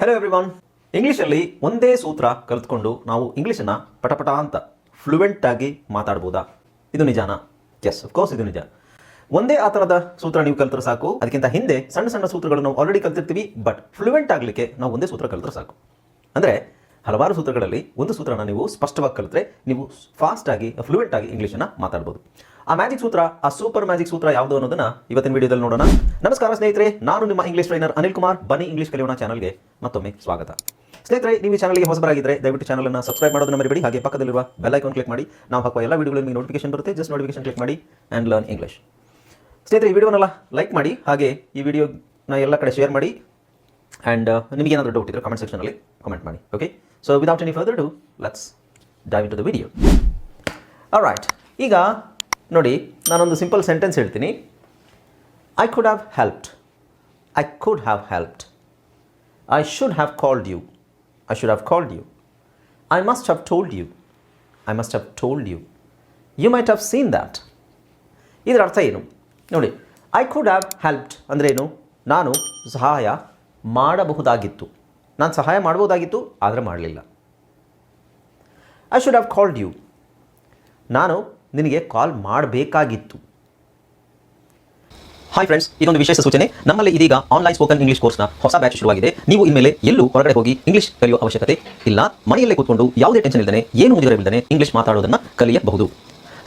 Hello everyone ಇಂಗ್ಲೀಷಲ್ಲಿ ಒಂದೇ ಸೂತ್ರ ಕಲಿತ್ಕೊಂಡು ನಾವು ಇಂಗ್ಲೀಷನ್ನು ಪಟಪಟ ಅಂತ ಫ್ಲೂಯೆಂಟ್ ಆಗಿ ಮಾತಾಡ್ಬೋದಾ? ಇದು ನಿಜಾನಾ? ಎಸ್ ಕೋರ್ಸ್ ಇದು ನಿಜ. ಒಂದೇ ಆ ಥರದ ಸೂತ್ರ ನೀವು ಕಲಿತ್ರೆ ಸಾಕು. ಅದಕ್ಕಿಂತ ಹಿಂದೆ ಸಣ್ಣ ಸಣ್ಣ ಸೂತ್ರಗಳನ್ನು ನಾವು ಆಲ್ರೆಡಿ ಕಲ್ತಿರ್ತೀವಿ ಬಟ್ ಫ್ಲೂಯೆಂಟ್ ಆಗಲಿಕ್ಕೆ ನಾವು ಒಂದೇ ಸೂತ್ರ ಕಲಿತ್ರೆ ಸಾಕು. ಅಂದರೆ ಹಲವಾರು ಸೂತ್ರಗಳಲ್ಲಿ ಒಂದು ಸೂತ್ರನ ನೀವು ಸ್ಪಷ್ಟವಾಗಿ ಕಲಿತ್ರೆ ನೀವು ಫಾಸ್ಟ್ ಆಗಿ ಫ್ಲೂಯೆಂಟ್ ಆಗಿ ಇಂಗ್ಲೀಷನ್ನು ಮಾತಾಡ್ಬೋದು. ಆ ಮ್ಯಾಜಿಕ್ ಸೂತ್ರ ಆ ಸೂಪರ್ ಮ್ಯಾಜಿಕ್ ಸೂತ್ರ ಯಾವುದು ಅನ್ನೋದನ್ನ ಇವತ್ತಿನ ವಿಡಿಯೋದಲ್ಲಿ ನೋಡೋಣ. ನಮಸ್ಕಾರ ಸ್ನೇಹಿತರೆ, ನಾನು ನಿಮ್ಮ ಇಂಗ್ಲಿಷ್ ಟ್ರೈನರ್ ಅನಿಲ್ ಕುಮಾರ್, ಬನ್ನಿ ಇಂಗ್ಲಿಷ್ ಕಲಿಯೋಣ ಚಾನಲ್ಗೆ ಮತ್ತೊಮ್ಮೆ ಸ್ವಾಗತ. ಸ್ನೇಹಿತರೆ, ನೀವು ಚಾನಲ್ಗೆ ಹೊಸಬರಾಗಿದ್ದರೆ ದಯವಿಟ್ಟು ಚಾನಲನ್ನು ಸಬ್ಸ್ಕ್ರೈಬ್ ಮಾಡೋದನ್ನ ಮರಿಬೇಡಿ, ಹಾಗೆ ಪಕ್ಕದಲ್ಲಿರುವ ಬೆಲ್ ಐಕಾನ್ ಕ್ಲಿಕ್ ಮಾಡಿ, ನಾವು ಹಾಕುವ ಎಲ್ಲ ವಿಡಿಯೋಗಳು ನೋಟಿಫಿಕೇಶನ್ ಬರುತ್ತೆ ಜಸ್ಟ್ ನೋಟಿಫಿಕೇಶನ್ ಕ್ಲಿಕ್ ಮಾಡಿ ಆ್ಯಂಡ್ ಲರ್ನ್ ಇಂಗ್ಲಿಷ್ ಸ್ನೇಹಿತರೆ, ಈ ವಿಡಿಯೋನೆಲ್ಲ ಲೈಕ್ ಮಾಡಿ, ಹಾಗೆ ಈ ವಿಡಿಯೋನ ಎಲ್ಲ ಕಡೆ ಶೇರ್ ಮಾಡಿ ಆ್ಯಂಡ್ ನಿಮಗೆ ಏನಾದರೂ ಡೌಟ್ ಇದ್ದರೆ ಕಮೆಂಟ್ ಸೆಕ್ಷನಲ್ಲಿ ಕಮೆಂಟ್ ಮಾಡಿ okay so without any further do let's dive into the video right ಈಗ ನೋಡಿ, ನಾನೊಂದು ಸಿಂಪಲ್ ಸೆಂಟೆನ್ಸ್ ಹೇಳ್ತೀನಿ. I could have helped I could have helped I should have called you I should have called you I must have told you I must have told you you might have seen that ಇದರ ಅರ್ಥ ಏನು? ನೋಡಿ I could have helped ಏನು? ನಾನು ಸಹಾಯ ಮಾಡಬಹುದಾಗಿತ್ತು. ನಾನು ಸಹಾಯ ಮಾಡಬಹುದಾಗಿತ್ತು, ಆದರೆ ಮಾಡಲಿಲ್ಲ. I should have called you ನಾನು ನಿನಗೆ ಕಾಲ್ ಮಾಡಬೇಕಾಗಿತ್ತು. ಹಾಯ್ ಫ್ರೆಂಡ್ಸ್ ಇದೊಂದು ವಿಶೇಷ ಸೂಚನೆ. ನಮ್ಮಲ್ಲಿ ಇದೀಗ ಆನ್ಲೈನ್ ಸ್ಪೋಕನ್ ಇಂಗ್ಲಿಷ್ ಕೋರ್ಸ್ನ ಹೊಸ ಬ್ಯಾಚ್ ಶುರುವಾಗಿದೆ. ನೀವು ಇನ್ಮೇಲೆ ಎಲ್ಲೂ ಹೊರಗಡೆ ಹೋಗಿ ಇಂಗ್ಲಿಷ್ ಕಲಿಯುವ ಅವಶ್ಯಕತೆ ಇಲ್ಲ. ಮನೆಯಲ್ಲೇ ಕೂತ್ಕೊಂಡು ಯಾವುದೇ ಟೆನ್ಷನ್ ಇಲ್ಲದೆ ಏನು ಮುಂದಿರಬಿಲ್ಲದೆ ಇಂಗ್ಲಿಷ್ ಮಾತಾಡೋದನ್ನ ಕಲಿಯಬಹುದು.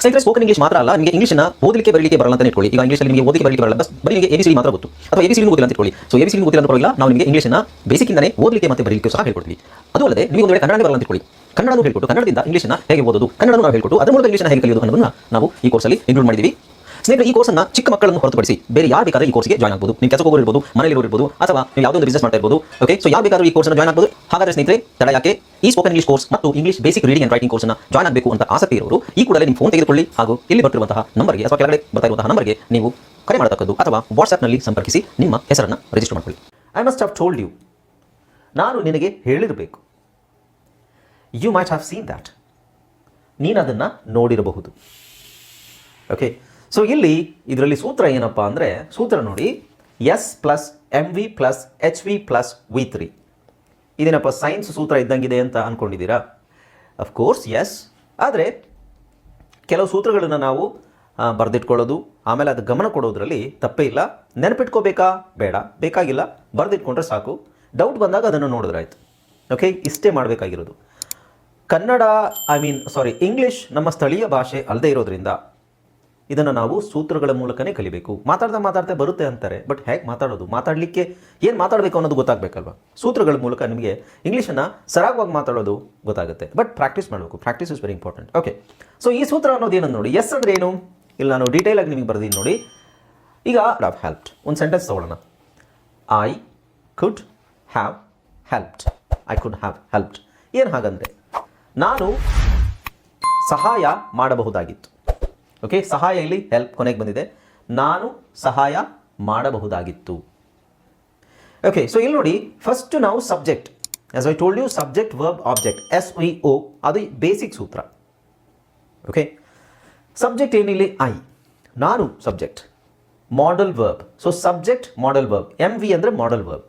ಸ್ನೇಹಿತರೆ ಸ್ಪೋಕನ್ ಇಂಗ್ಲಿಷ್ ಮಾತ್ರ ಅಲ್ಲ, ನಿಮಗೆ ಇಂಗ್ಲಿಷ್ನ ಓದಲಿಕ್ಕೆ ಬರಲಿಕ್ಕೆ ಬರಲ್ಲ ಅಂತ ಇಟ್ಕೊಳ್ಳಿ ಈಗ ಇಂಗ್ಲಿಷಲ್ಲಿ ನಿಮಗೆ ಓದಲಿಕ್ಕೆ ಬರಲಿಕ್ಕೆ ಬರಲ್ಲ ಬಸ್ ಬರೀ ನಿಮಗೆ ಎಬಿಸಿ ಮಾತ್ರ ಗೊತ್ತು. ಅಥವಾ ಎಬಿಸಿ ಓದಿಲ್ಲ ಅಂತ ಇಟ್ಕೊಳ್ಳಿ. ಸೊ ಎಬಿಸಿ ಓದಿಲ್ಲ ಅಂತ ಪರವಾಗಿಲ್ಲ ನಾವು ನಿಮಗೆ ಇಂಗ್ಲಿಷ್ನ ಬೇಸಿಕ್ಕಿಂದನೇ ಓದಲಿಕ್ಕೆ ಮತ್ತೆ ಬರಲಿಕ್ಕೆ ಸಹ ಹೇಳ್ಕೊಡ್ತೀವಿ. ಅದು ಅಲ್ಲದೆ ನೀವು ಒಂದು ಕನ್ನಡ ಬರಲ್ಲ ಅಂತ ಇಟ್ಕೊಳ್ಳಿ. ಕನ್ನಡನೂ ಹೇಳ್ಕೊಟ್ಟು ಕನ್ನಡದಿಂದ ಇಂಗ್ಲಿಷ್ನ ಹೇಗೆ ಓದೋದು? ಕನ್ನಡನೂ ನಾವು ಹೇಳ್ಕೊಟ್ಟು ಅದರ ಮೂಲಕ ಇಂಗ್ಲಿಷ್ನ ಹೇಗೆ ಕಲಿಯೋದು ಅನ್ನೋದನ್ನ ನಾವು ಈ ಕೋರ್ಸಲ್ಲಿ ಇನ್ಕ್ಲೂಡ್ ಮಾಡಿದ್ದೀವಿ ಸ್ನೇಹಿತರೆ, ಈ ಕೋರ್ಸನ್ನ ಚಿಕ್ಕ ಮಕ್ಕಳನ್ನು ಹೊರತುಪಡಿಸಿ ಬೇರೆ ಯಾರು ಬೇಕಾದರೂ ಈ ಕೋರ್ಸ್ಗೆ ಜಾಯ್ನ್ ಆಗಬಹುದು ನೀವು ಕೆಲಸ ಹೋಗಿರ್ಬೋದು ಮನೆಯಲ್ಲಿ ಇರ್ಬೋದು, ಅಥವಾ ನೀವು ಯಾವುದೋ ಒಂದು ಬಿಸ್ನೆಸ್ ಮಾಡ್ತಾ ಇರ್ಬೋದು. ಓಕೆ ಸೊ ಯಾವ ಬೇಕಾದ್ರೂ ಈ ಕೋರ್ಸ್ನ ಜಾಯ್ನ್ ಆಗಬಹುದು ಹಾಗಾದರೆ ಸ್ನೇಹಿತರೆ, ತಡ ಯಾಕೆ? ಈ ಸ್ಪೋಕನ್ ಇಂಗ್ಲಿಷ್ ಕೋರ್ಸ್ ಮತ್ತು English basic reading and writing ಕೋರ್ಸ್ನ ಜಾಯ್ನ್ ಆಗಬೇಕು ಅಂತ ಆಸಕ್ತಿ ಇರೋರು, ಈ ಕೂಡಲೇ ನಿಮ್ಮ ಫೋನ್ ತೆಗೆದುಕೊಳ್ಳಿ ಹಾಗೂ ಇಲ್ಲಿ ಬರ್ತಿರುವಂತಹ ನಂಬರ್ಗೆ ಅಥವಾ ಕೆಳಗಡೆ ಬರ್ತಾ ಇರುವಂತಹ ನಂಬರ್ಗೆ ನೀವು ಕರೆ ಮಾಡತಕ್ಕದ್ದು ಅಥವಾ ವಾಟ್ಸ್ಆಪ್ನಲ್ಲಿ ಸಂಪರ್ಕಿಸಿ ನಿಮ್ಮ ಹೆಸರನ್ನು ರಿಜಿಸ್ಟರ್ ಮಾಡಿಕೊಳ್ಳಿ. I must have told you ನಾನು ನಿನಗೆ ಹೇಳಿರಬೇಕು. You might have seen that ನೀನು ಅದನ್ನು ನೋಡಿರಬಹುದು. ಓಕೆ ಸೊ ಇಲ್ಲಿ ಇದರಲ್ಲಿ ಸೂತ್ರ ಏನಪ್ಪ ಅಂದರೆ, ಸೂತ್ರ ನೋಡಿ S plus M V plus H V plus V three ಇದೇನಪ್ಪ ಸೈನ್ಸ್ ಸೂತ್ರ ಇದ್ದಂಗಿದೆ ಅಂತ ಅಂದ್ಕೊಂಡಿದ್ದೀರಾ ಅಫ್ಕೋರ್ಸ್ ಎಸ್ ಆದರೆ, ಕೆಲವು ಸೂತ್ರಗಳನ್ನು ನಾವು ಬರೆದಿಟ್ಕೊಳ್ಳೋದು, ಆಮೇಲೆ ಅದು ಗಮನ ಕೊಡೋದ್ರಲ್ಲಿ ತಪ್ಪೇ ಇಲ್ಲ. ನೆನಪಿಟ್ಕೋಬೇಕಾ? ಬೇಡ. ಬೇಕಾಗಿಲ್ಲ. ಬರೆದಿಟ್ಕೊಂಡ್ರೆ ಸಾಕು. ಡೌಟ್ ಬಂದಾಗ ಅದನ್ನು ನೋಡಿದ್ರಾಯ್ತು ಓಕೆ ಇಷ್ಟೇ ಮಾಡಬೇಕಾಗಿರೋದು. Kannada I mean sorry English ನಮ್ಮ ಸ್ಥಳೀಯ ಭಾಷೆ ಅಲ್ಲದೆ ಇರೋದ್ರಿಂದ ಇದನ್ನು ನಾವು ಸೂತ್ರಗಳ ಮೂಲಕನೇ ಕಲಿಬೇಕು. ಮಾತಾಡ್ತಾ ಮಾತಾಡ್ತಾ ಬರುತ್ತೆ ಅಂತಾರೆ ಬಟ್ ಹೇಗೆ ಮಾತಾಡೋದು? ಮಾತಾಡಲಿಕ್ಕೆ ಏನು ಮಾತಾಡಬೇಕು ಅನ್ನೋದು ಗೊತ್ತಾಗಬೇಕಲ್ವ? ಸೂತ್ರಗಳ ಮೂಲಕ ನಿಮಗೆ ಇಂಗ್ಲೀಷನ್ನು ಸರಾಗವಾಗಿ ಮಾತಾಡೋದು ಗೊತ್ತಾಗುತ್ತೆ ಬಟ್ ಪ್ರಾಕ್ಟೀಸ್ ಮಾಡಬೇಕು. Practice is very important okay so ಈ ಸೂತ್ರ ಅನ್ನೋದು ಏನಂತ ನೋಡಿ? ಎಸ್ ಅಂದ್ರೆ ಏನು? ಇಲ್ಲಿ, ನಾನು ಡೀಟೇಲ್ ಆಗಿ ನಿಮಗೆ ಬರ್ದೀನಿ ನೋಡಿ. ಈಗ ಹ್ಯಾವ್ ಹೆಲ್ಪ್ ಒಂದು ಸೆಂಟೆನ್ಸ್ ತೊಗೊಳ್ಳೋಣ. I could have helped I could have helped ಏನು ಹಾಗಂದ್ರೆ ನಾನು ಸಹಾಯ ಮಾಡಬಹುದಾಗಿತ್ತು. ಓಕೆ ಸಹಾಯ ಇಲ್ಲಿ ಹೆಲ್ಪ್ ಕೊನೆಗೆ ಬಂದಿದೆ. ನಾನು ಸಹಾಯ ಮಾಡಬಹುದಾಗಿತ್ತು. ಓಕೆ ಸೊ ಇಲ್ಲಿ ನೋಡಿ ಫಸ್ಟ್ ನಾವು subject as I told you subject verb object S V O ಅದು ಬೇಸಿಕ್ ಸೂತ್ರ. ಓಕೆ ಸಬ್ಜೆಕ್ಟ್ ಏನಿಲ್ಲ? ಐ ನಾನು subject modal verb so subject modal verb M V ಅಂದರೆ ಮಾಡಲ್ ವರ್ಬ್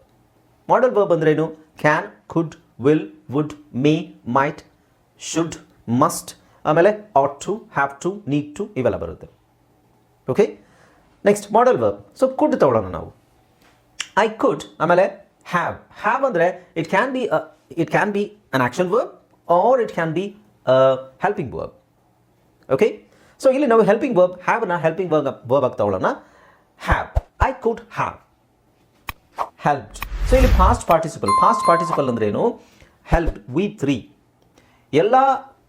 ಮಾಡಲ್ ವರ್ಬ್ ಅಂದ್ರೇನು? Can could will would may might should must ಆಮೇಲೆ ought to have to need to ಇವೆಲ್ಲ ಬರುತ್ತೆ. Okay next modal verb so could ತಗೊಳ್ಳೋಣ ನಾವು. I could ಆಮೇಲೆ have have ಅಂದರೆ it can be it can be an action verb or it can be helping verb okay so ಇಲ್ಲಿ ನಾವು helping verb ಹ್ಯಾವ್ನ helping verb verb ಆಗಿ ತಗೊಳ್ಳೋಣ. Have I could have help so ಇಲ್ಲಿ past participle past participle ಅಂದ್ರೇನು help V three ಎಲ್ಲ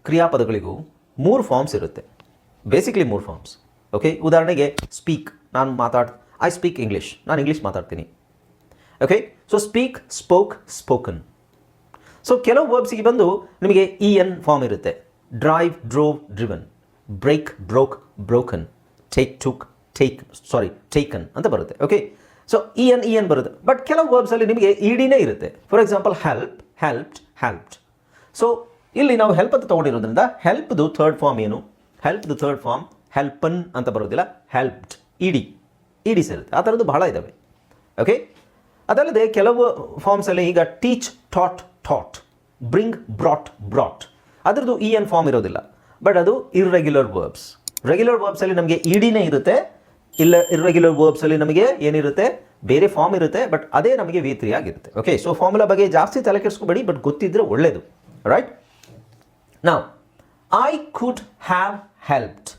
ಕ್ರಿಯಾಪದಗಳಿಗೂ ಮೂರು ಫಾರ್ಮ್ಸ್ ಇರುತ್ತೆ. ಬೇಸಿಕ್ಲಿ ಮೂರು ಫಾರ್ಮ್ಸ್ ಓಕೆ ಉದಾಹರಣೆಗೆ ಸ್ಪೀಕ್ ನಾನು ಮಾತಾಡ್ ಐ ಸ್ಪೀಕ್ ಇಂಗ್ಲೀಷ್ ನಾನು ಇಂಗ್ಲೀಷ್ ಮಾತಾಡ್ತೀನಿ. Okay so speak spoke spoken so ಕೆಲವು ವರ್ಬ್ಸಿಗೆ ಬಂದು ನಿಮಗೆ ಇ ಎನ್ ಫಾರ್ಮ್ ಇರುತ್ತೆ. Drive drove driven break broke broken take took take sorry taken ಅಂತ ಬರುತ್ತೆ. Okay so E N E N ಬರುತ್ತೆ. ಬಟ್ ಕೆಲವು ವರ್ಬ್ಸಲ್ಲಿ ನಿಮಗೆ ಇಡಿನೇ ಇರುತ್ತೆ. For example help helped helped so ಇಲ್ಲಿ ನಾವು ಹೆಲ್ಪ್ ಅಂತ ತೊಗೊಂಡಿರೋದ್ರಿಂದ ಹೆಲ್ಪ್ದು ಥರ್ಡ್ ಫಾರ್ಮ್ ಏನು? ಹೆಲ್ಪ್ದು ಥರ್ಡ್ ಫಾರ್ಮ್ ಹೆಲ್ಪನ್ ಅಂತ ಬರೋದಿಲ್ಲ ಹೆಲ್ಪ್ಡ್ ಇಡಿ ಇಡಿ ಸೇರುತ್ತೆ. ಆ ಥರದ್ದು ಬಹಳ ಇದ್ದಾವೆ ಓಕೆ ಅದಲ್ಲದೆ ಕೆಲವು ಫಾರ್ಮ್ಸಲ್ಲಿ ಈಗ teach taught taught bring brought brought ಅದರದ್ದು ಇ ಎನ್ ಫಾರ್ಮ್ ಇರೋದಿಲ್ಲ. ಬಟ್ ಅದು ಇರ್ರೆಗ್ಯುಲರ್ ವರ್ಬ್ಸ್ ರೆಗ್ಯುಲರ್ ವರ್ಬ್ಸಲ್ಲಿ ನಮಗೆ ಇಡಿನೇ ಇರುತ್ತೆ, ಇಲ್ಲ ಇರ್ರೆಗ್ಯುಲರ್ ವರ್ಬ್ಸಲ್ಲಿ ನಮಗೆ ಏನಿರುತ್ತೆ? ಬೇರೆ ಫಾರ್ಮ್ ಇರುತ್ತೆ ಬಟ್ ಅದೇ ನಮಗೆ ವಿ ತ್ರೀ ಆಗಿರುತ್ತೆ. ಓಕೆ ಸೊ ಫಾರ್ಮುಲಾ ಬಗ್ಗೆ ಜಾಸ್ತಿ ತಲೆ ಕೆಡಿಸ್ಕೋಬೇಡಿ ಬಟ್ ಗೊತ್ತಿದ್ರೆ ಒಳ್ಳೇದು. ರೈಟ್ ನಾವು ಐ ಕುಡ್ ಹ್ಯಾವ್ ಹೆಲ್ಪ್ಡ್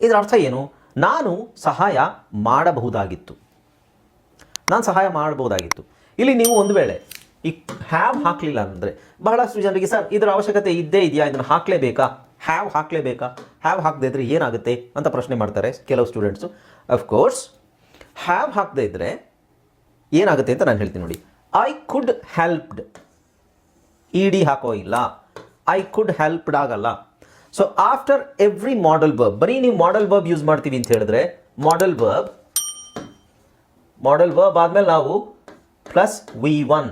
ಇದರ ಅರ್ಥ ಏನು? ನಾನು ಸಹಾಯ ಮಾಡಬಹುದಾಗಿತ್ತು. ನಾನು ಸಹಾಯ ಮಾಡಬಹುದಾಗಿತ್ತು. ಇಲ್ಲಿ ನೀವು ಒಂದು ವೇಳೆ ಈ ಹ್ಯಾವ್ ಹಾಕಲಿಲ್ಲ ಅಂದರೆ ಬಹಳಷ್ಟು ಜನರಿಗೆ, ಸರ್, ಇದರ ಅವಶ್ಯಕತೆ ಇದ್ದೇ ಇದೆಯಾ? ಇದನ್ನು ಹಾಕಲೇಬೇಕಾ? ಹ್ಯಾವ್ ಹಾಕಲೇಬೇಕಾ? ಹ್ಯಾವ್ ಹಾಕದೇ ಇದ್ರೆ ಏನಾಗುತ್ತೆ? ಅಂತ ಪ್ರಶ್ನೆ ಮಾಡ್ತಾರೆ ಕೆಲವು ಸ್ಟೂಡೆಂಟ್ಸು ಅಫ್ಕೋರ್ಸ್ ಹ್ಯಾವ್ ಹಾಕದೇ ಇದ್ದರೆ ಏನಾಗುತ್ತೆ ಅಂತ ನಾನು ಹೇಳ್ತೀನಿ ನೋಡಿ. I could helped E D ಹಾಕೋ ಇಲ್ಲ. ಐ ಕುಡ್ ಹೆಲ್ಪ್ಡ್ ಆಗಲ್ಲ so after every modal verb ಬರೀ ನೀವು ಮಾಡಲ್ ವರ್ಬ್ ಯೂಸ್ ಮಾಡ್ತೀವಿ ಅಂತ ಹೇಳಿದ್ರೆ ಮಾಡಲ್ ವರ್ಬ್ ಮಾಡಲ್ ವರ್ಬ್ ಆದಮೇಲೆ ನಾವು ಪ್ಲಸ್ ವಿ ಒನ್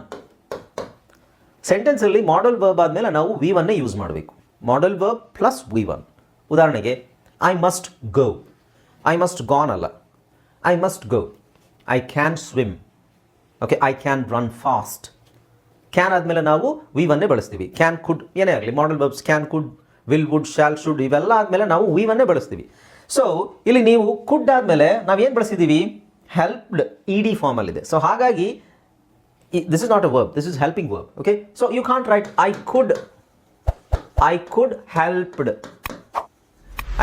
ಸೆಂಟೆನ್ಸಲ್ಲಿ ಮಾಡಲ್ ವರ್ಬ್ ಆದಮೇಲೆ ನಾವು ವಿ ಒನ್ನೇ ಯೂಸ್ ಮಾಡಬೇಕು. Modal verb plus V one ಉದಾಹರಣೆಗೆ I must go I must gone ಅಲ್ಲ. I must go I can swim okay I can run fast can ಆದಮೇಲೆ ನಾವು ವಿ ಒನ್ನೇ ಬಳಸ್ತೀವಿ. ಕ್ಯಾನ್ ಕುಡ್ ಏನೇ ಆಗಲಿ modal verbs can could will would shall should ಇವೆಲ್ಲ ಆದಮೇಲೆ ನಾವು ವಿ ಒನ್ನೇ ಬಳಸ್ತೀವಿ. ಸೊ ಇಲ್ಲಿ ನೀವು ಕುಡ್ ಆದಮೇಲೆ ನಾವೇನು ಬಳಸಿದ್ದೀವಿ ಹೆಲ್ಪ್ಡ್ ಇ ಡಿ ಫಾರ್ಮಲ್ಲಿದೆ ಸೊ ಹಾಗಾಗಿ this is not a verb this is helping verb okay so you can't write I could I could helped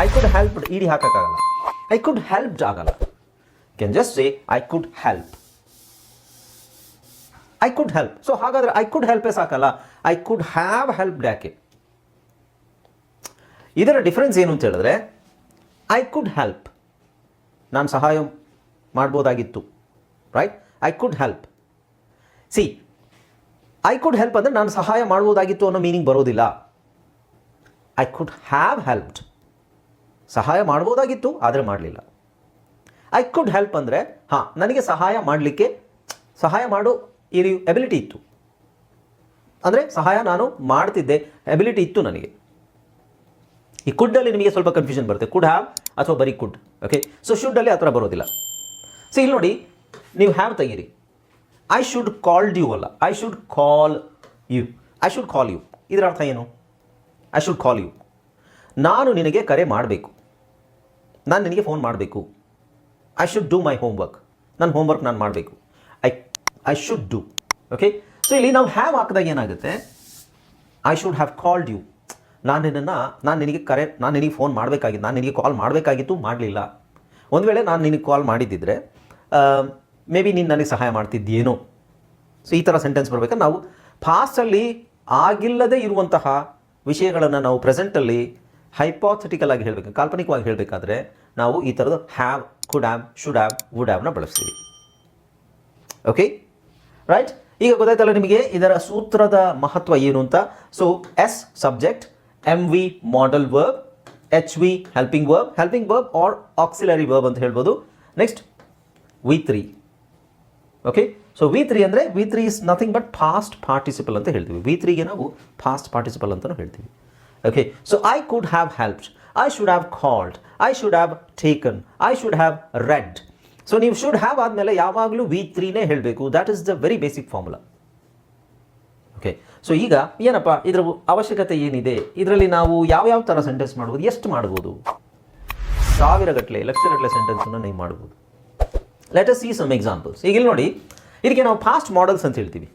I could helped E D ಹಾಕೋಕ್ಕಾಗಲ್ಲ. I could helped ಆಗಲ್ಲ. Can just say I could help I could help so ಹಾಗಾದರೆ I could ಹೆಲ್ಪೇ ಸಾಕಲ್ಲ. I could have help ಯಾಕೆ? ಇದರ difference ಏನು ಅಂತ ಹೇಳಿದ್ರೆ I could help ನಾನು ಸಹಾಯ ಮಾಡ್ಬೋದಾಗಿತ್ತು right I could help see I could help ಅಂದರೆ ನಾನು ಸಹಾಯ ಮಾಡ್ಬೋದಾಗಿತ್ತು ಅನ್ನೋ ಮೀನಿಂಗ್ ಬರೋದಿಲ್ಲ. ಐ ಕುಡ್ ಹ್ಯಾವ್ ಹೆಲ್ಪ್ಡ್ ಸಹಾಯ ಮಾಡ್ಬೋದಾಗಿತ್ತು, ಆದರೆ ಮಾಡಲಿಲ್ಲ. ಐ ಕುಡ್ ಹೆಲ್ಪ್ ಅಂದರೆ, ಹಾಂ, ನನಗೆ ಸಹಾಯ ಮಾಡಲಿಕ್ಕೆ, ಸಹಾಯ ಮಾಡೋ ಈ ಎಬಿಲಿಟಿ ಇತ್ತು. ಅಂದರೆ ಸಹಾಯ ನಾನು ಮಾಡ್ತಿದ್ದೆ ಎಬಿಲಿಟಿ ಇತ್ತು ನನಗೆ. ಈ ಕುಡ್ಡಲ್ಲಿ ನಿಮಗೆ ಸ್ವಲ್ಪ ಕನ್ಫ್ಯೂಷನ್ ಬರುತ್ತೆ. ಕುಡ್ ಹ್ಯಾವ್ ಅಥವಾ ಬರೀ ಕುಡ್ ಓಕೆ ಸೊ ಶುಡ್ಡಲ್ಲಿ ಆ ಥರ ಬರೋದಿಲ್ಲ. ಸೊ ಇಲ್ಲಿ ನೋಡಿ, ನೀವು ಹ್ಯಾವ್ ತೆಗೀರಿ. ಐ ಶುಡ್ ಕಾಲ್ಡ್ ಯು ಅಲ್ಲ. I should call you I should call you ಇದರ ಅರ್ಥ ಏನು? ಐ ಶುಡ್ ಕಾಲ್ ಯು ನಾನು ನಿನಗೆ ಕರೆ ಮಾಡಬೇಕು. ನಾನು ನಿನಗೆ ಫೋನ್ ಮಾಡಬೇಕು. I should do my homework ನನ್ನ ಹೋಮ್ವರ್ಕ್ ನಾನು ಮಾಡಬೇಕು. I should do okay so ಇಲ್ಲಿ ನಾವು ಹ್ಯಾವ್ ಹಾಕಿದಾಗ ಏನಾಗುತ್ತೆ? I should have called you ನಾನು ನಿನ್ನನ್ನು, ನಾನು ನಿನಗೆ ಕರೆ, ನಾನು ನಿನಗೆ ಫೋನ್ ಮಾಡಬೇಕಾಗಿತ್ತು, ನಾನು ನಿನಗೆ ಕಾಲ್ ಮಾಡಬೇಕಾಗಿತ್ತು, ಮಾಡಲಿಲ್ಲ. ಒಂದು ವೇಳೆ ನಾನು ನಿನಗೆ ಕಾಲ್ ಮಾಡಿದ್ದಿದ್ರೆ ಮೇ ಬಿ ನೀನು ನನಗೆ ಸಹಾಯ ಮಾಡ್ತಿದ್ದೇನೋ ಸೊ ಈ ಥರ ಸೆಂಟೆನ್ಸ್ ಬರ್ಬೇಕಾದ್ರೆ ನಾವು ಪಾಸ್ಟಲ್ಲಿ ಆಗಿಲ್ಲದೆ ಇರುವಂತಹ ವಿಷಯಗಳನ್ನು ನಾವು ಪ್ರೆಸೆಂಟಲ್ಲಿ ಹೈಪಾಥೆಟಿಕಲ್ ಆಗಿ ಹೇಳಬೇಕು. ಕಾಲ್ಪನಿಕವಾಗಿ ಹೇಳಬೇಕಾದ್ರೆ ನಾವು ಈ ಥರದ have could have should have would ಹ್ಯಾವ್ನ ಬಳಸ್ತೀವಿ. ಓಕೆ ರೈಟ್ ಈಗ ಗೊತ್ತಾಯ್ತಲ್ಲ ನಿಮಗೆ ಇದರ ಸೂತ್ರದ ಮಹತ್ವ ಏನು ಅಂತ? So S subject M V modal verb H V helping verb helping verb or auxiliary verb ಅಂತ ಹೇಳ್ಬೋದು. Next V three okay so V three ಅಂದರೆ V three is nothing but past participle ಅಂತ ಹೇಳ್ತೀವಿ. ವಿ ತ್ರೀಗೆ ನಾವು past participle ಅಂತಲೂ ಹೇಳ್ತೀವಿ. Okay so I could have helped I should have called I should have taken I should have read so ನೀವು should have ಆದಮೇಲೆ ಯಾವಾಗಲೂ V ತ್ರೀನೇ ಹೇಳಬೇಕು. That is the very basic formula okay so ಈಗ ಏನಪ್ಪ? ಇದರ ಅವಶ್ಯಕತೆ ಏನಿದೆ? ಇದರಲ್ಲಿ ನಾವು ಯಾವ ಯಾವ ಥರ ಸೆಂಟೆನ್ಸ್ ಮಾಡ್ಬೋದು? ಎಷ್ಟು ಮಾಡ್ಬೋದು? ಸಾವಿರಗಟ್ಟಲೆ ಲಕ್ಷಗಟ್ಟಲೆ ಸೆಂಟೆನ್ಸನ್ನು ನೀವು ಮಾಡ್ಬೋದು. Let us see some examples ಈಗ ಇಲ್ಲಿ ನೋಡಿ, ಇದಕ್ಕೆ ನಾವು ಫಾಸ್ಟ್ ಮಾಡಲ್ಸ್ ಅಂತ ಹೇಳ್ತೀವಿ.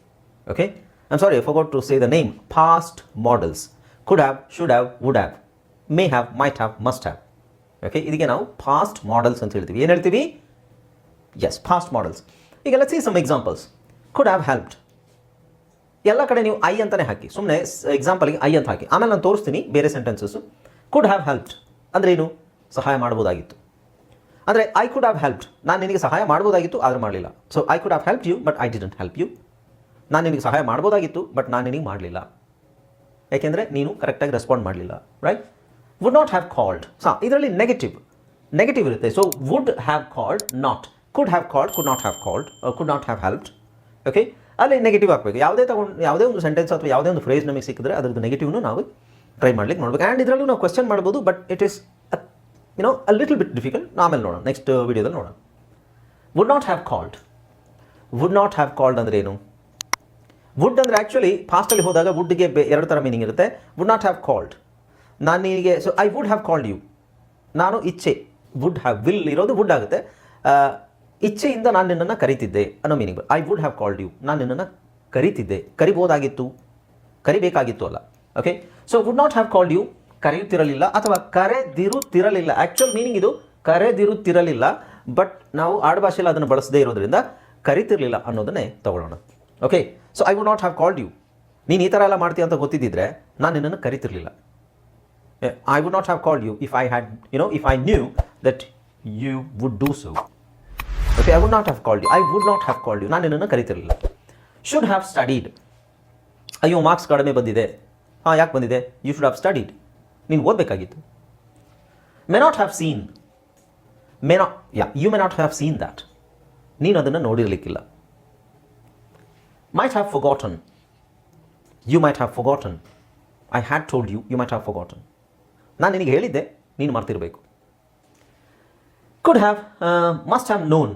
Okay I'm sorry forgot to say the name past modals could have should have would have may have might have must have okay ಇದಕ್ಕೆ ನಾವು ಫಾಸ್ಟ್ ಮಾಡಲ್ಸ್ ಅಂತ ಹೇಳ್ತೀವಿ. ಏನು ಹೇಳ್ತೀವಿ? ಎಸ್ ಫಾಸ್ಟ್ ಮಾಡಲ್ಸ್ ಈಗ let see some examples could have helped ಎಲ್ಲ ಕಡೆ ನೀವು ಐ ಅಂತಲೇ ಹಾಕಿ. ಸುಮ್ಮನೆ ಎಕ್ಸಾಂಪಲ್ಗೆ ಐ ಅಂತ ಹಾಕಿ. ಆಮೇಲೆ ನಾನು ತೋರಿಸ್ತೀನಿ ಬೇರೆ ಸೆಂಟೆನ್ಸಸ್ಸು ಕುಡ್ ಹ್ಯಾವ್ ಹೆಲ್ಪ್ಡ್ ಅಂದರೆ ಏನು? ಸಹಾಯ ಮಾಡ್ಬೋದಾಗಿತ್ತು ಅಂದರೆ ಐ ಕುಡ್ ಹ್ಯಾವ್ ಹೆಲ್ಪ್ಡ್ ನಾನು ನಿನಗೆ ಸಹಾಯ ಮಾಡ್ಬೋದಾಗಿತ್ತು ಆದರೆ ಮಾಡಲಿಲ್ಲ. So I could have help you but I didn't help you ನಾನು ನಿನಗೆ ಸಹಾಯ ಮಾಡ್ಬೋದಾಗಿತ್ತು ಬಟ್ ನಾನು ನಿನಗೆ ಮಾಡಲಿಲ್ಲ. ಯಾಕೆಂದರೆ ನೀನು ಕರೆಕ್ಟಾಗಿ ರೆಸ್ಪಾಂಡ್ ಮಾಡಲಿಲ್ಲ right would not have called so, ಇದರಲ್ಲಿ ನೆಗೆಟಿವ್ ನೆಗೆಟಿವ್ ಇರುತ್ತೆ. So would have called not could have called could not have called could not have helped okay ಅಲ್ಲಿ ನೆಗೆಟಿವ್ ಹಾಕಬೇಕು ಯಾವುದೇ ತಗೊಂಡು, ಯಾವುದೇ ಒಂದು ಸೆಂಟೆನ್ಸ್ ಅಥವಾ ಯಾವುದೇ ಒಂದು ಫ್ರೇಸ್ ನಮಗೆ ಸಿಕ್ಕಿದ್ರೆ ಅದ್ರದ್ದು ನೆಗೆಟಿವ್ನು ನಾವು ಟ್ರೈ ಮಾಡ್ಲಿಕ್ಕೆ ನೋಡ್ಬೇಕು. ಆ್ಯಂಡ್ ಇದರಲ್ಲೂ ನಾವು ಕ್ವೆಶನ್ ಮಾಡ್ಬೋದು but it is you know a little bit difficult ಆಮೇಲೆ ನೋಡೋಣ. ನೆಕ್ಸ್ಟ್ ವೀಡಿಯೋದಲ್ಲಿ ನೋಡೋಣ. Would not have called would not have called ಅಂದ್ರೆ ಏನು? ವುಡ್ ಅಂದರೆ ಆ್ಯಕ್ಚುಲಿ ಫಾಸ್ಟಲ್ಲಿ ಹೋದಾಗ ವುಡ್ಗೆ ಬೇ, ಎರಡು ಥರ ಮೀನಿಂಗ್ ಇರುತ್ತೆ. ವುಡ್ ನಾಟ್ ಹ್ಯಾವ್ ಕಾಲ್ಡ್ ನಾನು ನಿನಗೆ so I would have called you ನಾನು ಇಚ್ಛೆ. ವುಡ್ ಹ್ಯಾವ್ ವಿಲ್ ಇರೋದು ವುಡ್ ಆಗುತ್ತೆ. ಇಚ್ಛೆಯಿಂದ ನಾನು ನಿನ್ನನ್ನು ಕರಿತಿದ್ದೆ ಅನ್ನೋ meaning I would have called you ನಾನು ನಿನ್ನನ್ನು ಕರೀತಿದ್ದೆ. ಕರಿಬೋದಾಗಿತ್ತು. ಕರಿಬೇಕಾಗಿತ್ತು ಅಲ್ಲ. Okay so would not have called you ಕರೆಯುತ್ತಿರಲಿಲ್ಲ ಅಥವಾ ಕರೆದಿರುತ್ತಿರಲಿಲ್ಲ. ಆ್ಯಕ್ಚುಯಲ್ ಮೀನಿಂಗ್ ಇದು ಕರೆದಿರುತ್ತಿರಲಿಲ್ಲ. ಬಟ್ ನಾವು ಆಡುಭಾಷೆಯಲ್ಲಿ ಅದನ್ನು ಬಳಸದೇ ಇರೋದ್ರಿಂದ ಕರಿತಿರಲಿಲ್ಲ ಅನ್ನೋದನ್ನೇ ತಗೊಳ್ಳೋಣ. Okay so I would not have called you ನೀನು ಈ ಥರ ಎಲ್ಲ ಮಾಡ್ತೀಯ ಅಂತ ಗೊತ್ತಿದ್ದಿದ್ರೆ ನಾನು ನಿನ್ನನ್ನು ಕರಿತಿರಲಿಲ್ಲ. I would not have called you if I had you know if I knew that you would do so okay I would not have called you I would not have called you ನಾನು ನಿನ್ನನ್ನು ಕರಿತಿರಲಿಲ್ಲ. Should have studied ಅಯ್ಯೋ marks ಕಡಿಮೆ ಬಂದಿದೆ. ಹಾಂ, ಯಾಕೆ ಬಂದಿದೆ? You should have studied ನೀನು ಓದಬೇಕಾಗಿತ್ತು. May not have seen may not yeah you may not have seen that ನೀನು ಅದನ್ನು ನೋಡಿರಲಿಕ್ಕಿಲ್ಲ. Might have forgotten you might have forgotten I had told you you might have forgotten ನಾನು ನಿನಗೆ ಹೇಳಿದ್ದೆ, ನೀನು ಮಾಡ್ತಿರಬೇಕು could have must have known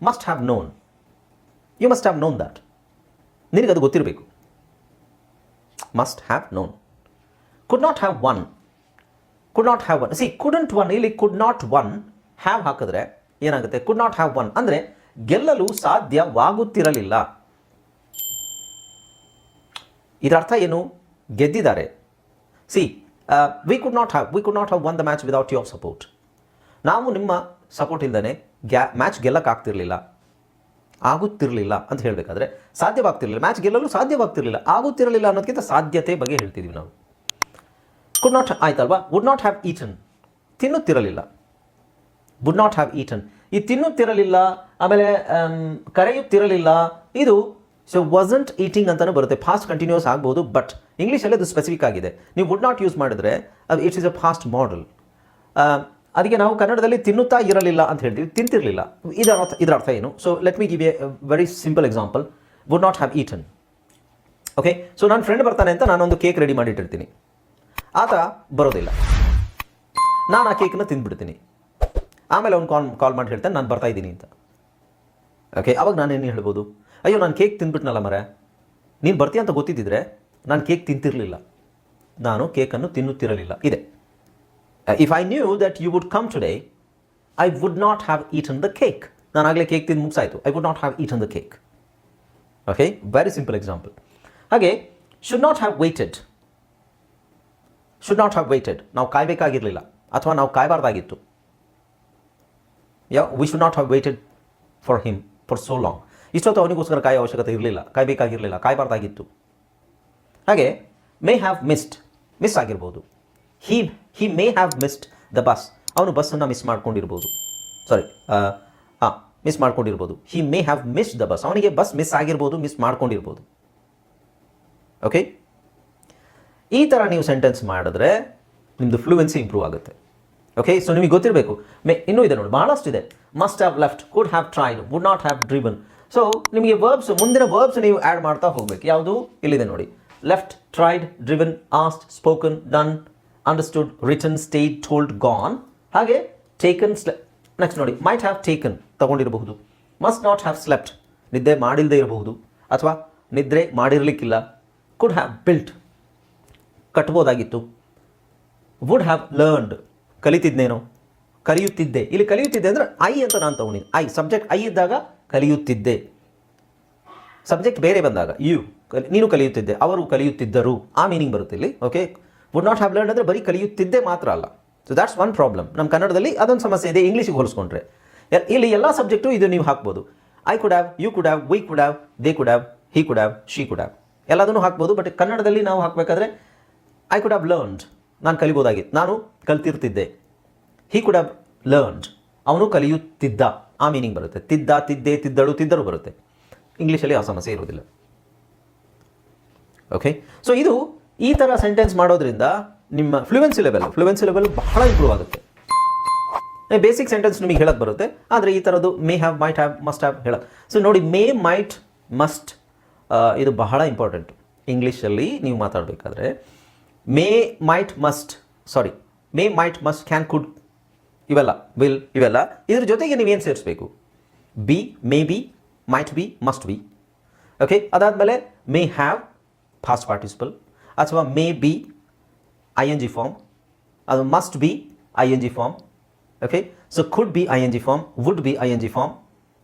must have known you must have known that ಅದು ಗೊತ್ತಿರಬೇಕು. Must have known could not have won could not have won see couldn't won ಇಲ್ಲಿ could not won have ಹಾಕಿದ್ರೆ ಏನಾಗುತ್ತೆ? ಕುಡ್ not have one ಅಂದರೆ ಗೆಲ್ಲಲು ಸಾಧ್ಯವಾಗುತ್ತಿರಲಿಲ್ಲ. ಇದರ ಅರ್ಥ ಏನು? ಗೆದ್ದಿದ್ದಾರೆ. See we could not have we could not have won the match without your support ನಾವು ನಿಮ್ಮ ಸಪೋರ್ಟ್ ಇಲ್ಲದೇ ಗ್ಯಾ ಮ್ಯಾಚ್ ಗೆಲ್ಲಕ್ಕಾಗ್ತಿರ್ಲಿಲ್ಲ. ಆಗುತ್ತಿರಲಿಲ್ಲ ಅಂತ ಹೇಳಬೇಕಾದ್ರೆ ಸಾಧ್ಯವಾಗ್ತಿರಲಿಲ್ಲ. ಮ್ಯಾಚ್ ಗೆಲ್ಲಲು ಸಾಧ್ಯವಾಗ್ತಿರಲಿಲ್ಲ. ಆಗುತ್ತಿರಲಿಲ್ಲ ಅನ್ನೋದಕ್ಕಿಂತ ಸಾಧ್ಯತೆ ಬಗ್ಗೆ ಹೇಳ್ತಿದ್ದೀವಿ ನಾವು. ಕುಡ್ ನಾಟ್ ಆಯ್ತಲ್ವಾ? ವುಡ್ ನಾಟ್ ಹ್ಯಾವ್ ಈಟನ್ ತಿನ್ನುತ್ತಿರಲಿಲ್ಲ. ವುಡ್ ನಾಟ್ ಹ್ಯಾವ್ ಈಟನ್ ಈ ತಿನ್ನುತ್ತಿರಲಿಲ್ಲ, ಆಮೇಲೆ ಕರೆಯುತ್ತಿರಲಿಲ್ಲ, ಇದು ಸೊ ವಾಸಂಟ್ ಈಟಿಂಗ್ ಅಂತಲೂ ಬರುತ್ತೆ. ಫಾಸ್ಟ್ ಕಂಟಿನ್ಯೂಸ್ ಆಗ್ಬೋದು ಬಟ್ ಇಂಗ್ಲೀಷಲ್ಲಿ ಅದು ಸ್ಪೆಸಿಫಿಕ್ ಆಗಿದೆ. ನೀವು ವುಡ್ ನಾಟ್ ಯೂಸ್ ಮಾಡಿದ್ರೆ ಅದು it's is a past modal ಅದಕ್ಕೆ ನಾವು ಕನ್ನಡದಲ್ಲಿ ತಿನ್ನುತ್ತಾ ಇರಲಿಲ್ಲ ಅಂತ ಹೇಳ್ತೀವಿ, ತಿಂತಿರಲಿಲ್ಲ. ಇದರ ಅರ್ಥ ಇದರ ಅರ್ಥ ಏನು? So let me give a very simple example would not have eaten okay so ನನ್ನ ಫ್ರೆಂಡ್ ಬರ್ತಾನೆ ಅಂತ ನಾನೊಂದು ಕೇಕ್ ರೆಡಿ ಮಾಡಿಟ್ಟಿರ್ತೀನಿ. ಆತ ಬರೋದಿಲ್ಲ. ನಾನು ಆ ಕೇಕನ್ನು ತಿಂದ್ಬಿಡ್ತೀನಿ. ಆಮೇಲೆ ಅವ್ನು ಕಾಲ್ ಕಾಲ್ ಮಾಡಿ ಹೇಳ್ತಾನೆ, ನಾನು ಬರ್ತಾ ಇದ್ದೀನಿ ಅಂತ. ಓಕೆ ಅವಾಗ ಏನು ಹೇಳ್ಬೋದು? ಅಯ್ಯೋ, ನಾನು ಕೇಕ್ ತಿಂದ್ಬಿಟ್ನಲ್ಲ ಮರೆ ನೀನು ಬರ್ತೀಯ ಅಂತ ಗೊತ್ತಿದ್ದಿದ್ರೆ ನಾನು ಕೇಕ್ ತಿಂತಿರಲಿಲ್ಲ. ನಾನು ಕೇಕನ್ನು ತಿನ್ನುತ್ತಿರಲಿಲ್ಲ. ಇದೆ. If I knew that you would come today I would not have eaten the cake ನಾನು ಆಗಲೇ ಕೇಕ್ ತಿಂದು ಮುಗಿಸಾಯಿತು. I would not have eaten the cake okay very simple example ಹಾಗೆ should not have waited should not have waited ನಾವು ಕಾಯಬೇಕಾಗಿರಲಿಲ್ಲ. ಅಥವಾ ನಾವು ಕಾಯಬಾರ್ದಾಗಿತ್ತು. Yeah we should not have waited for him for so long ಇಷ್ಟೊತ್ತು ಅವನಿಗೋಸ್ಕರ ಕಾಯೋ ಅವಶ್ಯಕತೆ ಇರಲಿಲ್ಲ. ಕಾಯಬೇಕಾಗಿರಲಿಲ್ಲ. ಕಾಯಬಾರ್ದಾಗಿತ್ತು. ಹಾಗೆ ಮೇ ಹ್ಯಾವ್ ಮಿಸ್ಡ್ ಮಿಸ್ ಆಗಿರ್ಬೋದು. He he may have missed the bus ಅವನು ಬಸ್ಸನ್ನು ಮಿಸ್ ಮಾಡ್ಕೊಂಡಿರ್ಬೋದು. ಸಾರಿ ಹಾಂ miss ಮಾಡ್ಕೊಂಡಿರ್ಬೋದು. He may have miss the bus ಅವನಿಗೆ ಬಸ್ ಮಿಸ್ ಆಗಿರ್ಬೋದು ಮಿಸ್ ಮಾಡ್ಕೊಂಡಿರ್ಬೋದು. ಓಕೆ ಈ ಥರ ನೀವು ಸೆಂಟೆನ್ಸ್ ಮಾಡಿದ್ರೆ ನಿಮ್ಮದು ಫ್ಲೂಯೆನ್ಸಿ ಇಂಪ್ರೂವ್ ಆಗುತ್ತೆ. ಓಕೆ ಸೊ ನಿಮಗೆ ಗೊತ್ತಿರಬೇಕು. ಮೇ, ಇನ್ನೂ ಇದೆ ನೋಡಿ ಬಹಳಷ್ಟಿದೆ must have left could have tried would not have driven so ನಿಮಗೆ ವರ್ಬ್ಸ್ ಮುಂದಿನ ವರ್ಬ್ಸ್ ನೀವು ಆ್ಯಡ್ ಮಾಡ್ತಾ ಹೋಗ್ಬೇಕು. ಯಾವುದು? ಇಲ್ಲಿದೆ ನೋಡಿ. Left tried driven asked spoken done understood return stayed told gone ಹಾಗೆ ಟೇಕನ್ ಸ್ಲೆ ನೆಕ್ಸ್ಟ್ ನೋಡಿ ಮೈಟ್ ಹ್ಯಾವ್ ಟೇಕನ್ ತಗೊಂಡಿರಬಹುದು. ಮಸ್ಟ್ ನಾಟ್ ಹ್ಯಾವ್ ಸ್ಲೆಪ್ಟ್ ನಿದ್ದೆ ಮಾಡಿಲ್ಲದೆ ಇರಬಹುದು. ಅಥವಾ ನಿದ್ರೆ ಮಾಡಿರಲಿಕ್ಕಿಲ್ಲ. ಕುಡ್ ಹ್ಯಾವ್ ಬಿಲ್ಟ್ ಕಟ್ಬೋದಾಗಿತ್ತು. ವುಡ್ ಹ್ಯಾವ್ ಲರ್ನ್ಡ್ ಕಲಿತಿದ್ದೇನೋ ಕಲಿಯುತ್ತಿದ್ದೆ. ಇಲ್ಲಿ ಕಲಿಯುತ್ತಿದ್ದೆ ಅಂದರೆ ಐ ಅಂತ ನಾನು ತಗೊಂಡಿದ್ದೆ ಐ ಸಬ್ಜೆಕ್ಟ್ ಐ ಇದ್ದಾಗ ಕಲಿಯುತ್ತಿದ್ದೆ. ಸಬ್ಜೆಕ್ಟ್ ಬೇರೆ ಬಂದಾಗ ಯು ನೀನು ಕಲಿಯುತ್ತಿದ್ದೆ, ಅವರು ಕಲಿಯುತ್ತಿದ್ದರು. ಆ ಮೀನಿಂಗ್ ಬರುತ್ತೆ ಇಲ್ಲಿ okay would not have learn ಅಂದರೆ ಬರೀ ಕಲಿಯುತ್ತಿದ್ದೇ ಮಾತ್ರ ಅಲ್ಲ. ಸೊ ದಾಟ್ಸ್ ಒನ್ ಪ್ರಾಬ್ಲಮ್ ನಮ್ಮ ಕನ್ನಡದಲ್ಲಿ ಅದೊಂದು ಸಮಸ್ಯೆ ಇದೆ ಇಂಗ್ಲೀಷಿಗೆ ಹೋಲಿಸ್ಕೊಂಡ್ರೆ. ಇಲ್ಲಿ ಎಲ್ಲ ಸಬ್ಜೆಕ್ಟು ಇದು ನೀವು ಹಾಕ್ಬೋದು. I could have you could have we could have they could have he could have she could have ಎಲ್ಲದನ್ನು ಹಾಕ್ಬೋದು ಬಟ್ ಕನ್ನಡದಲ್ಲಿ ನಾವು ಹಾಕಬೇಕಾದ್ರೆ ಐ ಕುಡ್ ಹ್ಯಾವ್ ಲರ್ನ್ಡ್ ನಾನು ಕಲಿಬೋದಾಗಿತ್ತು ನಾನು ಕಲ್ತಿರ್ತಿದ್ದೆ. ಹಿ ಕುಡ್ ಹ್ಯಾವ್ ಲರ್ನ್ಡ್ ಅವನು ಕಲಿಯುತ್ತಿದ್ದ. ಆ ಮೀನಿಂಗ್ ಬರುತ್ತೆ. ತಿದ್ದ, ತಿದ್ದೆ, ತಿದ್ದಳು, ತಿದ್ದರು ಬರುತ್ತೆ. ಇಂಗ್ಲೀಷಲ್ಲಿ ಆ ಸಮಸ್ಯೆ ಇರೋದಿಲ್ಲ ಓಕೆ ಸೊ ಇದು ಈ ಥರ ಸೆಂಟೆನ್ಸ್ ಮಾಡೋದ್ರಿಂದ ನಿಮ್ಮ ಫ್ಲೂಯೆನ್ಸಿ ಲೆವೆಲ್ ಫ್ಲೂಯೆನ್ಸಿ ಲೆವೆಲ್ ಬಹಳ ಇಂಪ್ರೂವ್ ಆಗುತ್ತೆ. ಬೇಸಿಕ್ ಸೆಂಟೆನ್ಸ್ ನಿಮಗೆ ಹೇಳಕ್ಕೆ ಬರುತ್ತೆ, ಆದರೆ ಈ ಥರದ್ದು may have might have must have ಹೇಳ ಸೊ ನೋಡಿ ಮೇ ಮೈಟ್ ಮಸ್ಟ್ ಇದು ಬಹಳ ಇಂಪಾರ್ಟೆಂಟ್ ಇಂಗ್ಲೀಷಲ್ಲಿ ನೀವು ಮಾತಾಡಬೇಕಾದ್ರೆ may might must sorry may might must can could ಇವೆಲ್ಲ ವಿಲ್ ಇವೆಲ್ಲ, ಇದ್ರ ಜೊತೆಗೆ ನೀವೇನು ಸೇರಿಸ್ಬೇಕು? Be may be might be must be okay ಅದಾದಮೇಲೆ ಮೇ ಹ್ಯಾವ್ ಫಾಸ್ಟ್ ಪಾರ್ಟಿಸಿಪಲ್ ಅಥವಾ may be I N G form ಅದು must be I N G form okay so could be I N G form would be I N G form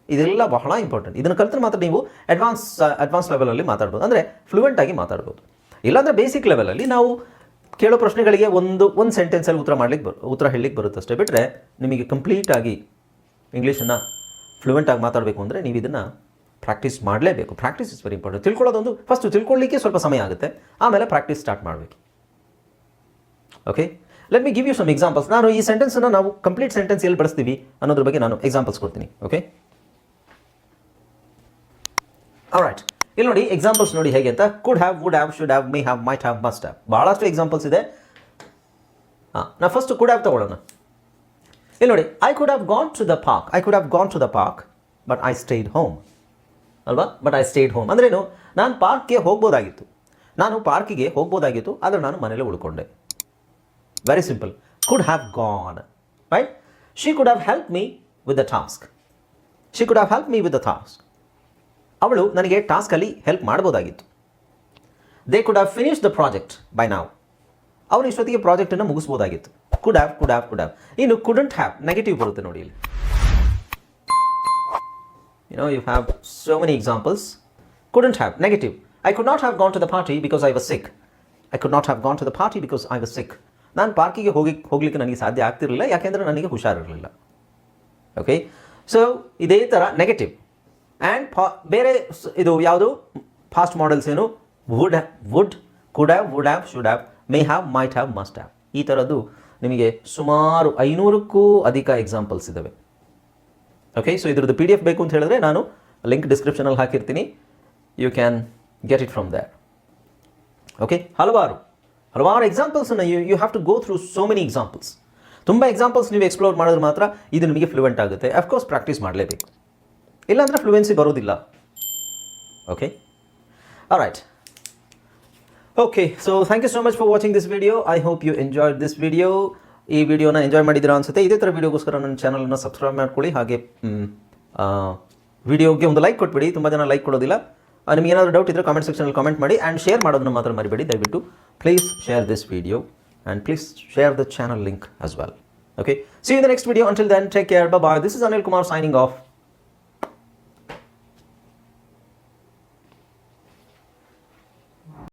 ಇದೆಲ್ಲ ಬಹಳ important ಇದನ್ನು ಕಲಿತ್ರೆ ಮಾತ್ರ ನೀವು advance advance ಲೆವೆಲಲ್ಲಿ ಮಾತಾಡ್ಬೋದು. ಅಂದರೆ ಫ್ಲೂಯೆಂಟ್ ಆಗಿ ಮಾತಾಡ್ಬೋದು. ಇಲ್ಲಾಂದರೆ ಬೇಸಿಕ್ ಲೆವೆಲಲ್ಲಿ ನಾವು ಕೇಳೋ ಪ್ರಶ್ನೆಗಳಿಗೆ ಒಂದು ಒಂದು ಸೆಂಟೆನ್ಸಲ್ಲಿ ಉತ್ತರ ಮಾಡ್ಲಿಕ್ಕೆ ಬರು ಉತ್ತರ ಹೇಳಲಿಕ್ಕೆ ಬರುತ್ತೆ ಅಷ್ಟೇ. ಬಿಟ್ಟರೆ ನಿಮಗೆ ಕಂಪ್ಲೀಟಾಗಿ ಇಂಗ್ಲೀಷನ್ನು ಫ್ಲೂಯೆಂಟಾಗಿ ಮಾತಾಡಬೇಕು ಅಂದರೆ ನೀವು ಇದನ್ನು ಪ್ರಾಕ್ಟೀಸ್ ಮಾಡಲೇಬೇಕು. ಪ್ರಾಕ್ಟೀಸ್ ಇಸ್ ವೆರಿ ಇಂಪಾರ್ಟೆಂಟ್ ತಿಳ್ಕೊಳ್ಳೋದೊಂದು ಫಸ್ಟು ತಿಳ್ಕೊಳ್ಳಿಕ್ಕೆ ಸ್ವಲ್ಪ ಸಮಯ ಆಗುತ್ತೆ. ಆಮೇಲೆ ಪ್ರಾಕ್ಟೀಸ್ ಸ್ಟಾರ್ಟ್ ಮಾಡಬೇಕು. Okay let me give you some examples ನಾನು ಈ ಸೆಂಟೆನ್ಸನ್ನು ನಾವು ಕಂಪ್ಲೀಟ್ ಸೆಂಟೆನ್ಸ್ ಎಲ್ಲಿ ಬಳಸ್ತೀವಿ ಅನ್ನೋದ್ರ ಬಗ್ಗೆ ನಾನು ಎಕ್ಸಾಂಪಲ್ಸ್ ಕೊಡ್ತೀನಿ. ಓಕೆ ರೈಟ್ ಇಲ್ಲಿ ನೋಡಿ ಎಕ್ಸಾಂಪಲ್ಸ್ ನೋಡಿ ಹೇಗೆ ಅಂತ. Could have would have should have may have might have must have ಭಾಳಷ್ಟು ಎಕ್ಸಾಂಪಲ್ಸ್ ಇದೆ. ಹಾಂ, ನಾ ಫಸ್ಟ್ ಕುಡ್ ಹ್ಯಾವ್ ತಗೊಳ್ಳೋಣ. ಇಲ್ಲಿ ನೋಡಿ I could have gone to the park I could have gone to the park but I stayed home ಅಲ್ವಾ? But I stayed home ಅಂದ್ರೇನು? ನಾನು ಪಾರ್ಕ್ಗೆ ಹೋಗ್ಬೋದಾಗಿತ್ತು. ನಾನು ಪಾರ್ಕಿಗೆ ಹೋಗ್ಬೋದಾಗಿತ್ತು, ಆದರೆ ನಾನು ಮನೇಲೇ ಉಳ್ಕೊಂಡೆ. Very simple could have gone right she could have help me with the task she could have help me with the task ಅವಳು ನನಗೆ ಟಾಸ್ಕಲ್ಲಿ help ಮಾಡ್ಬೋದಾಗಿತ್ತು. They could have finish the project by ನಾವು ಅವನು ಇಷ್ಟೊತ್ತಿಗೆ ಪ್ರಾಜೆಕ್ಟನ್ನು ಮುಗಿಸ್ಬೋದಾಗಿತ್ತು. Could have could have could have ಇನ್ನು couldn't have negative ಬರುತ್ತೆ ನೋಡಿ ಇಲ್ಲಿ. You know, you have so many examples. Couldn't have. Negative. I could not have gone to the party because i was sick. I could not have gone to the party because i was sick. ನಾನು ಪಾರ್ಕಿಗೆ ಹೋಗಿ ಹೋಗ್ಲಿಕ್ಕೆ ನನಗೆ ಸಾಧ್ಯ ಆಗ್ತಿರಲಿಲ್ಲ, ಯಾಕೆಂದರೆ ನನಗೆ ಹುಷಾರಿರಲಿಲ್ಲ. ಓಕೆ ಸೊ ಇದೇ ಥರ ನೆಗೆಟಿವ್ ಆ್ಯಂಡ್ ಫಾ ಬೇರೆ ಇದು ಯಾವುದು? ಫಾಸ್ಟ್ ಮಾಡೆಲ್ಸ್ ಏನು? Would would could have would have should have may have might have must have ಈ ಥರದ್ದು ನಿಮಗೆ ಸುಮಾರು ಐನೂರಕ್ಕೂ ಅಧಿಕ ಎಕ್ಸಾಂಪಲ್ಸ್ ಇದ್ದಾವೆ ಓಕೆ ಸೊ ಇದ್ರದ್ದು ಪಿ ಡಿ ಎಫ್ ಬೇಕು ಅಂತ ಹೇಳಿದ್ರೆ ನಾನು ಲಿಂಕ್ ಡಿಸ್ಕ್ರಿಪ್ಷನಲ್ಲಿ ಹಾಕಿರ್ತೀನಿ. You can get it from that okay ಹಲವಾರು ಹಲವಾರು ಎಕ್ಸಾಂಪಲ್ಸನ್ನು you you have to go through so many examples ತುಂಬ ಎಕ್ಸಾಂಪಲ್ಸ್ ನೀವು ಎಕ್ಸ್ಪ್ಲೋರ್ ಮಾಡಿದ್ರೆ ಮಾತ್ರ ಇದು ನಿಮಗೆ ಫ್ಲೂಯೆಂಟ್ ಆಗುತ್ತೆ. ಅಫ್ಕೋರ್ಸ್ ಪ್ರಾಕ್ಟೀಸ್ ಮಾಡಲೇಬೇಕು. ಇಲ್ಲಾಂದರೆ ಫ್ಲೂಯೆನ್ಸಿ ಬರೋದಿಲ್ಲ. Okay right okay so thank you so much for watching this video I hope you enjoy this video ಈ ವಿಡಿಯೋನ ಎಂಜಾಯ್ ಮಾಡಿದ್ದೀರಾ ಅನ್ಸುತ್ತೆ, ಇದೇ ಥರ ವಿಡಿಯೋಗೋಸ್ಕರ ನನ್ನ ಚಾನಲನ್ನು ಸಬ್ಸ್ಕ್ರೈಬ್ ಮಾಡ್ಕೊಳ್ಳಿ. ಹಾಗೆ ವಿಡಿಯೋಗೆ ಒಂದು ಲೈಕ್ ಕೊಟ್ಬಿಡಿ, ತುಂಬ ಜನ ಲೈಕ್ ಕೊಡೋದಿಲ್ಲ. ನಿಮ್ಗೆ ಏನಾದರೂ ಡೌಟ್ ಇದ್ದರೆ ಕಾಮೆಂಟ್ ಸೆಕ್ಷನಲ್ಲಿ ಕಾಮೆಂಟ್ ಮಾಡಿ ಆ್ಯಂಡ್ ಶೇರ್ ಮಾಡೋದನ್ನು ಮಾತ್ರ ಮರಿಬೇಡಿ. ದಯವಿಟ್ಟು please share this video and please share the channel link as well okay see in the next video until then take care bye this is Anil Kumar signing off